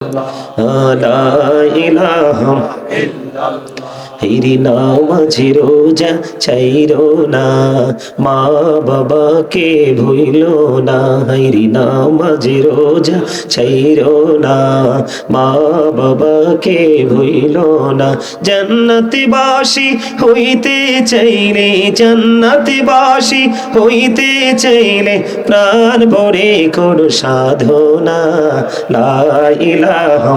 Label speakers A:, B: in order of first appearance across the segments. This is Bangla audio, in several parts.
A: لا إله إلا الله হেরি নামাজি রোজা চাইরো না। মা বাবাকে ভুইল না হেরি নামাজি রোজা চাইরো না। মা বাবাকে ভুইল না জান্নাতি বাসি হইতে চাইলে জান্নাতি বাসি হইতে চাইলে প্রাণ ভরে কোন সাধনা। লা ইলাহা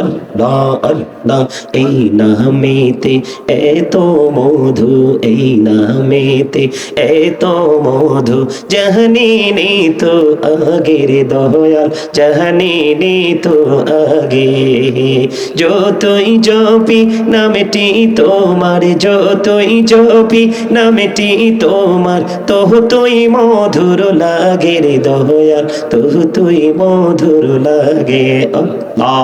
A: আল্লাহ আল্লাহ নামেতে এত মধু, এই নামেতে এত মধু, জাহানি তো আগের দয়াল, জাহানি তো আগে। যতই জপি, নামেটি তোমার, যতই জপি, নামেটি তোমার তো তুই মধুর লাগে রে দয়াল তো তুই মধুর লাগে আল্লাহ।